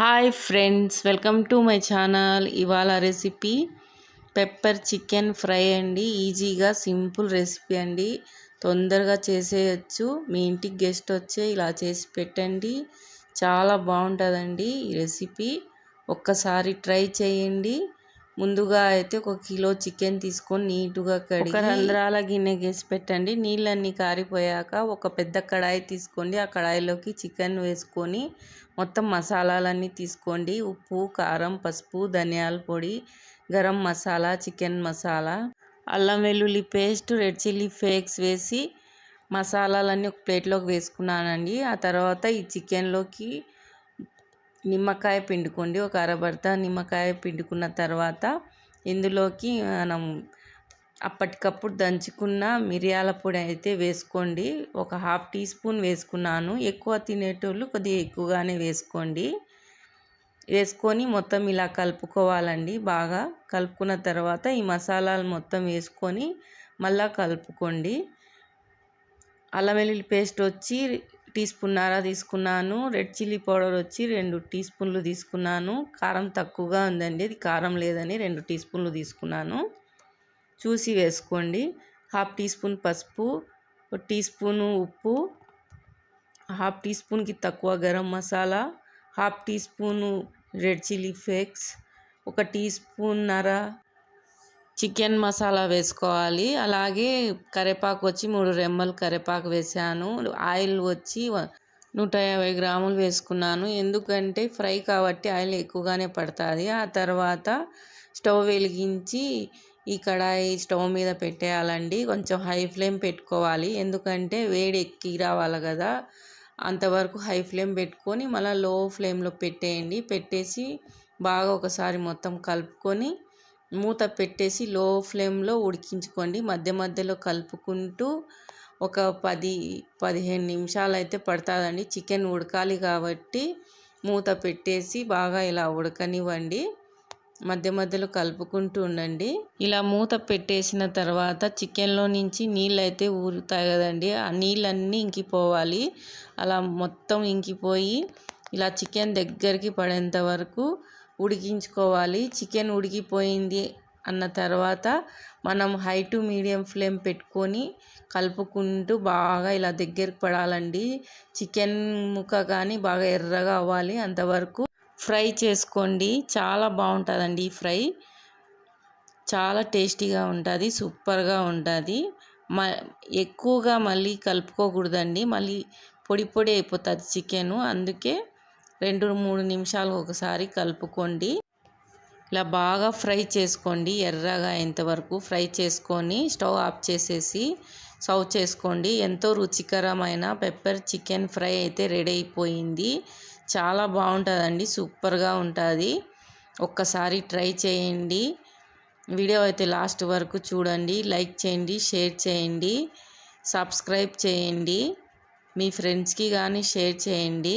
Hi friends welcome to my channel ఇవాళ recipe pepper chicken fry అండి. ఈజీగా simple recipe అండి. తొందరగా చేసేయచ్చు. మీ ఇంటికి గెస్ట్ వచ్చే ఇలా చేసి పెట్టండి. చాలా బాగుంటుందండి ఈ రెసిపీ ఒక్కసారి ట్రై చేయండి. ముందుగా అయితే ఒక కిలో చికెన్ తీసుకొని నీట్గా కడిగి రంధ్రాల గిన్నె గేసి పెట్టండి. నీళ్ళన్నీ కారిపోయాక ఒక పెద్ద కడాయి తీసుకోండి. ఆ కడాయిలోకి చికెన్ వేసుకొని మొత్తం మసాలాలన్నీ తీసుకోండి. ఉప్పు కారం పసుపు ధనియాల పొడి గరం మసాలా చికెన్ మసాలా అల్లం వెల్లుల్లి పేస్ట్ రెడ్ చిల్లీ ఫ్లేక్స్ వేసి మసాలాలన్నీ ఒక ప్లేట్లోకి వేసుకున్నానండి. ఆ తర్వాత ఈ చికెన్లోకి నిమ్మకాయ పిండుకోండి. ఒక అరబడత నిమ్మకాయ పిండుకున్న తర్వాత ఇందులోకి మనం అప్పటికప్పుడు దంచుకున్న మిరియాల పొడి అయితే వేసుకోండి. ఒక హాఫ్ టీ స్పూన్ వేసుకున్నాను. ఎక్కువ తినేటోళ్ళు కొద్దిగా ఎక్కువగానే వేసుకోండి. వేసుకొని మొత్తం ఇలా కలుపుకోవాలండి. బాగా కలుపుకున్న తర్వాత ఈ మసాలాలు మొత్తం వేసుకొని మళ్ళీ కలుపుకోండి. అల్లం వెల్లుల్లి పేస్ట్ వచ్చి టీ స్పూన్నర తీసుకున్నాను. రెడ్ చిల్లీ పౌడర్ వచ్చి రెండు టీ స్పూన్లు తీసుకున్నాను. కారం తక్కువగా ఉందండి. అది కారం లేదని రెండు టీ స్పూన్లు తీసుకున్నాను. చూసి వేసుకోండి. హాఫ్ టీ స్పూన్ పసుపు టీ స్పూను ఉప్పు హాఫ్ టీ స్పూన్కి తక్కువ garam masala half teaspoon red chilli flakes ఒక టీ స్పూన్నర చికెన్ మసాలా వేసుకోవాలి. అలాగే కరివేపాకు వచ్చి మూడు రెమ్మలు కరివేపాకు వేసాను. ఆయిల్ వచ్చి నూట యాభై గ్రాములు వేసుకున్నాను. ఎందుకంటే ఫ్రై కాబట్టి ఆయిల్ ఎక్కువగానే పడుతుంది. ఆ తర్వాత స్టవ్ వెలిగించి ఈ కడాయి స్టవ్ మీద పెట్టేయాలండి. కొంచెం హై ఫ్లేమ్ పెట్టుకోవాలి. ఎందుకంటే వేడి ఎక్కి రావాలి కదా. అంతవరకు హై ఫ్లేమ్ పెట్టుకొని మళ్ళీ లో ఫ్లేమ్లో పెట్టేయండి. పెట్టేసి బాగా ఒకసారి మొత్తం కలుపుకొని మూత పెట్టేసి లో ఫ్లేమ్లో ఉడికించుకోండి. మధ్య మధ్యలో కలుపుకుంటూ ఒక పది పదిహేను నిమిషాలు అయితే పడుతుందండి. చికెన్ ఉడకాలి కాబట్టి మూత పెట్టేసి బాగా ఇలా ఉడకనివ్వండి. మధ్య మధ్యలో కలుపుకుంటూ ఉండండి. ఇలా మూత పెట్టేసిన తర్వాత చికెన్లో నుంచి నీళ్ళు అయితే ఊరుతాయి కదండి. ఆ నీళ్ళన్నీ ఇంకిపోవాలి. అలా మొత్తం ఇంకిపోయి ఇలా చికెన్ దగ్గరికి పడేంత వరకు ఉడికించుకోవాలి. చికెన్ ఉడికిపోయింది అన్న తర్వాత మనం హై టు మీడియం ఫ్లేమ్ పెట్టుకొని కలుపుకుంటూ బాగా ఇలా దగ్గరకు పడాలండి. చికెన్ ముక్క కానీ బాగా ఎర్రగా అవ్వాలి. అంతవరకు ఫ్రై చేసుకోండి. చాలా బాగుంటుందండి ఈ ఫ్రై. చాలా టేస్టీగా ఉంటుంది. సూపర్గా ఉంటుంది. మ ఎక్కువగా మళ్ళీ కలుపుకోకూడదండి. మళ్ళీ పొడి పొడి అయిపోతుంది చికెను. అందుకే రెండు మూడు నిమిషాలు ఒకసారి కలుపుకోండి. ఇలా బాగా ఫ్రై చేసుకోండి. ఎర్రగా అయ్యేంతవరకు ఫ్రై చేసుకొని స్టవ్ ఆఫ్ చేసేసి సర్వ్ చేసుకోండి. ఎంతో రుచికరమైన పెప్పర్ చికెన్ ఫ్రై అయితే రెడీ అయిపోయింది. చాలా బాగుంటుందండి. సూపర్గా ఉంటుంది. ఒక్కసారి ట్రై చేయండి. వీడియో అయితే లాస్ట్ వరకు చూడండి. లైక్ చేయండి షేర్ చేయండి సబ్స్క్రైబ్ చేయండి. మీ ఫ్రెండ్స్కి కానీ షేర్ చేయండి.